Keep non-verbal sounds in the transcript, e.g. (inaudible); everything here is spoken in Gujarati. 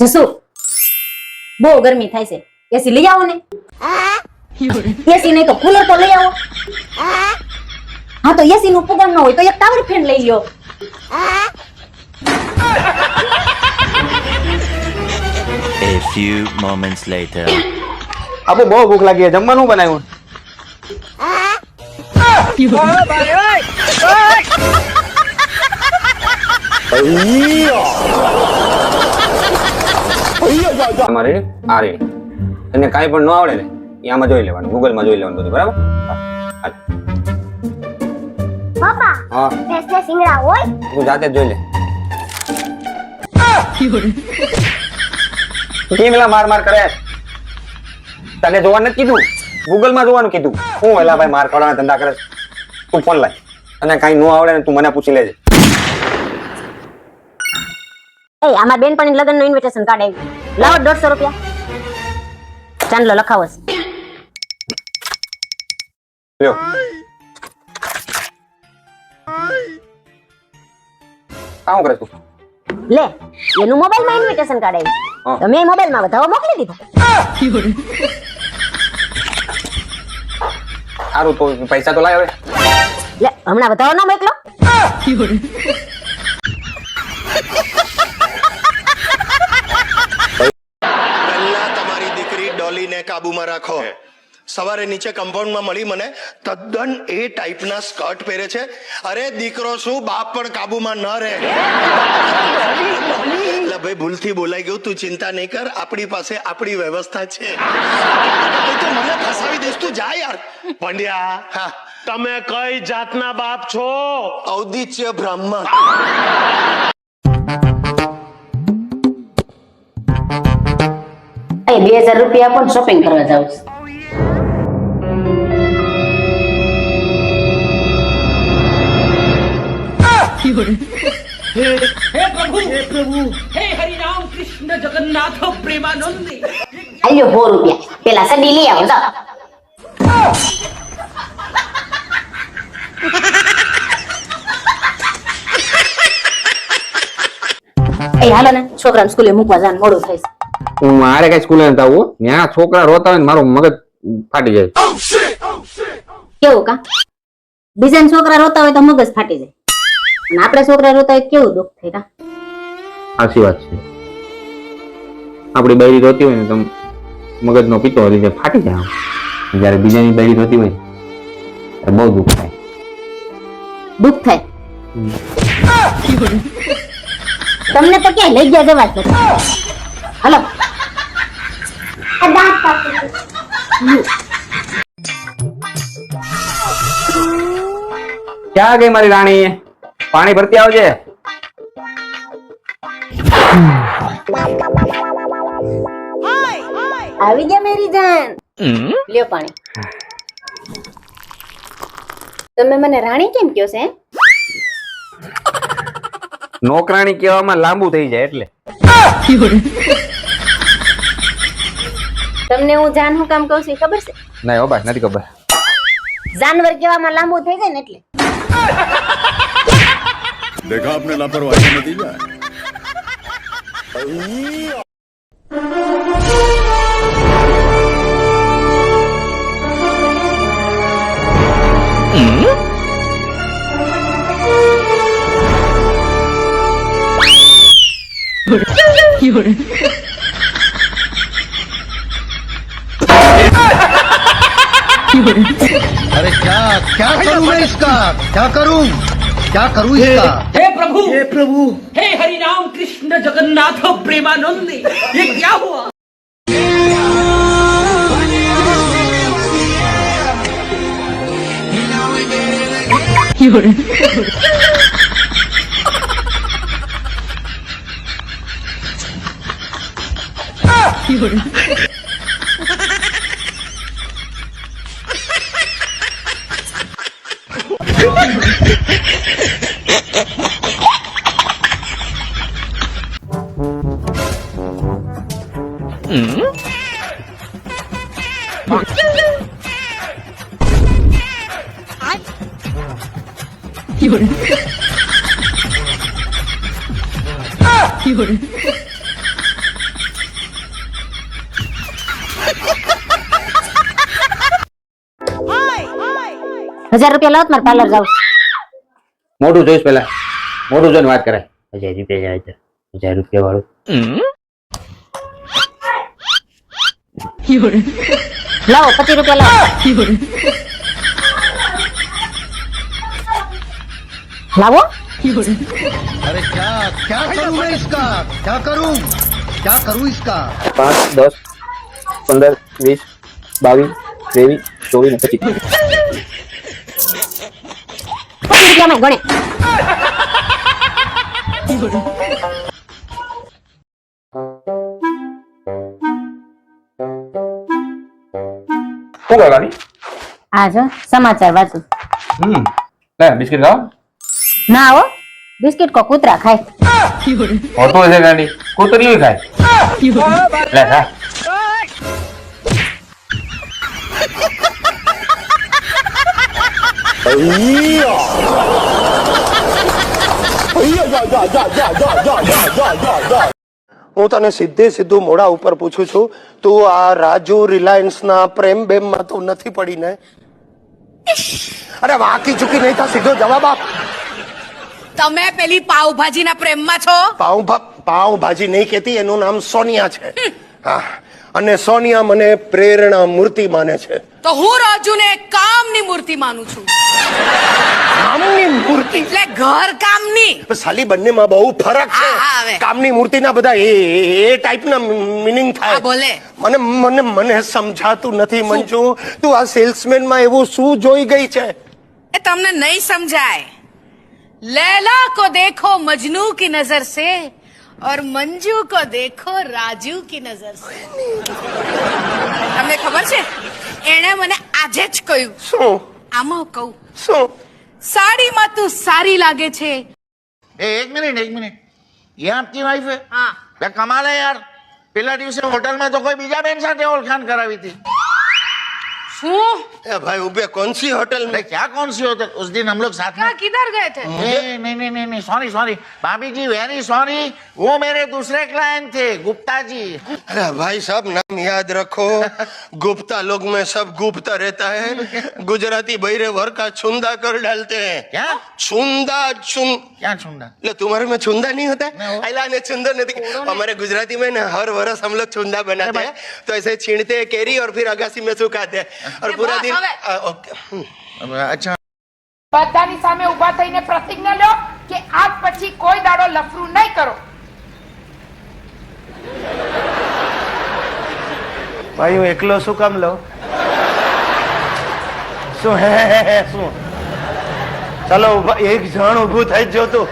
જસુ બહુ ગરમી થાય છે. એસી લઈ આવો ને. એસી નહીં તો કુલર તો લઈ આવો. હા તો એસી નું પગાર ન હોય તો એક ટાવર ફેન લઈ લ્યો. A few moments later. આપુ બહુ ભૂખ લાગી છે. જમવાનું બનાવ્યું? અમારે આ રે તને કાંઈ પણ ન આવડે ને એ આમાં જોઈ લેવાનું ગૂગલમાં જોઈ લેવાનું બધું બરાબર? હા, પપ્પા હા. ભેંસને સિંગડા હોય? તું જાતે જોઈ લે કેમલા માર માર કરે? તને જોવાનું નથી કીધું? ગૂગલમાં જોવાનું કીધું. હું એલા ભાઈ માર કરવાના ધંધા કરે તું ફોન લાય. અને કાંઈ ન આવડે ને તું મને પૂછી લેજે. એ આમાં બેનપણી લગ્નનું ઇન્વિટેશન કાર્ડ આવ્યું. લાવો દોઢસો રૂપિયા. ચાંદલો લખાવો કામ કરે તું? લે એનું મોબાઈલમાં ઇન્વિટેશન કાર્ડ. આવ્યું તો મેં મોબાઈલમાં વધાવો મોકલી દીધો. સારું તો પૈસા તો લાય હવે. લે હમણાં વધાવો ના મોકલો. ડોલીને કાબુમાં રાખો. સવારે નીચે કમ્પાઉન્ડમાં મળી મને તદ્દન એ ટાઈપના સ્કર્ટ પહેરે છે. અરે દીકરો શું? બાપ પણ કાબુમાં ન રહે. એટલે ભાઈ ભૂલથી બોલાઈ ગયું. તું ચિંતા નહીં કર. આપણી પાસે આપણી વ્યવસ્થા છે. તો મને ફસાવી દઈશ. તું જા યાર. પંડ્યા હા. તમે કઈ જાતના બાપ છો? ઔદિત્ય બ્રાહ્મણ. બે હજાર રૂપિયા પણ શોપિંગ કરવા જાઉં છું. આલ્યો સો રૂપિયા. પેલા સડી લઈ આવો જાઓ. એ હાલો ને છોકરાને સ્કૂલે મૂકવા જવાનું મોડું થાય છે. હું મારે કઈ સ્કૂલે નતા આવવું ત્યાં છોકરા રોતા હોય ને મારું મગજ ફાટી જાય. કેવું કા? બીજા છોકરા રોતા હોય તો મગજ ફાટી જાય. અને આપણે છોકરા રોતા હોય કેવું દુઃખ થાય કા? સાચી વાત છે. આપણી બૈરી રોતી હોય ને તો મગજ નો પીતો લીધે ફાટી જાય જયારે જ્યારે બીજાની બૈરી રોતી હોય ત્યારે બહુ દુઃખ થાય. દુઃખ થાય. તમને તો ક્યાંય લઈ ગયા જવા નથી. હાલો. ક્યાં ગઈ મારી રાણી? પાણી ભરતી આવજે. આવી ગયા મેરી જાન. લ્યો પાણી. તમે મને રાણી કેમ કયો છે નોકરાણી કહેવામાં લાંબુ થઈ જાય એટલે તમને હું જાન હું કામ કહું છું એ ખબર છે ના હો ભાઈ નથી ખબર જાનવર કહેવામાં લાંબુ થઈ જાય ને એટલે देखा आपने लापरवाही का नतीजा 有人。अरे क्या क्या करूँ मैं इसका? क्या करूँ? क्या करूँ इसका? हे प्रभु! हे प्रभु! हे हरि राम कृष्ण जगन्नाथ प्रेमानंद ये क्या हुआ? You're 비올. 응? 비올. 비올. હજાર રૂપિયા લાવો મારે પાર્લર જાવ મોઢું જોઈશ પેલા મોઢું જોઈને વાત કરાય હજાર રૂપિયા જાય તો હજાર રૂપિયા વાળું લાવો પચીસ રૂપિયા લાવો લાવો अरे क्या क्या करूं मैं इसका क्या करूं क्या करूं इसका પાંચ દસ પંદર વીસ બાવીસ ત્રેવીસ ચોવીસ ને પચીસ પચીસ રૂપિયામાં ગણે શું કરવાની આ જો સમાચાર વાંચું. હમ. લે બિસ્કિટ ખાઓ. ના હો બિસ્કિટ કો કૂતરા ખાય. હોતો છે ગાંડી. કૂતરીઓ ખાય. લે ખા. હું તને સીધે સીધું મોઢા ઉપર પૂછું છું તું આ રાજુ રિલાયન્સ ના પ્રેમ બેમમાં તો નથી પડી ને અરે વાકી ચૂકી નહીં થા સીધો જવાબ આપ. તમે પેલી પાવભાજીના પ્રેમમાં છો? પાઉં પાવભાજી નહીં કહેતી એનું નામ સોનિયા છે. હા. અને સોનિયા મને પ્રેરણા મૂર્તિ માને છે. તો હું રાજુને કામની મૂર્તિ માનું છું. કામની મૂર્તિ એટલે ઘર કામની પણ સાલી બંનેમાં બહુ ફરક છે હા, હા, હવે. કામની મૂર્તિના બધા એ એ ટાઈપના મિનિંગ થાય હા, બોલે. મને મને મને સમજાતું નથી મંજુ તું આ સેલ્સમેન માં એવું શું જોઈ ગઈ છે એ તમને નહીં સમજાય लैला को देखो मजनू की नजर से और मंजू को देखो राजू की नजर से તમને ખબર છે એણે મને આજે જ કહ્યું શું આમાં કહું. શું? સાડીમાં તું સારી લાગે છે. એ એક મિનિટ એક મિનિટ. એ આપની વાઈફ હા. કમાલ હે યાર. પેલા દિવસે હોટલમાં તો કોઈ બીજા બેન સાથે ઓળખાણ કરાવી હતી. ए भाई उबे कौन सी होटल में? क्या कौन सी होटल? उस दिन हम लोग साथ में किधर गए थे? नहीं नहीं नहीं नहीं सॉरी सॉरी भाभी जी वेरी सॉरी वो मेरे दूसरे क्लाइंट थे गुप्ता जी अरे भाई सब नाम याद रखो। (laughs) गुप्ता लोग में सब गुप्ता रहता है। गुजराती बहरे भर का छुंदा कर डालते हैं। क्या? छुंदा छुन क्या छुंदा? ले तुम्हारे में छुंदा नहीं होता? है ने छुंदा नहीं हमारे गुजराती में ना हर वर्ष हम लोग छुंदा बनाते हैं। तो ऐसे छीणते हैं केरी और फिर अगासी में सुखाते हैं। और ये पूरा बात दिन हवे। आ, ओके हम्म। अच्छा બધાની સામે ઊભા થઈને પ્રતિજ્ઞા લો કે આજ પછી કોઈ દાડો લફરું નહીં કરો ભાઈ હું એકલો શું કામ લઉં શું હે હે હે શું ચાલો ઊભા- એક જણ ઊભું થઈ જ જોતું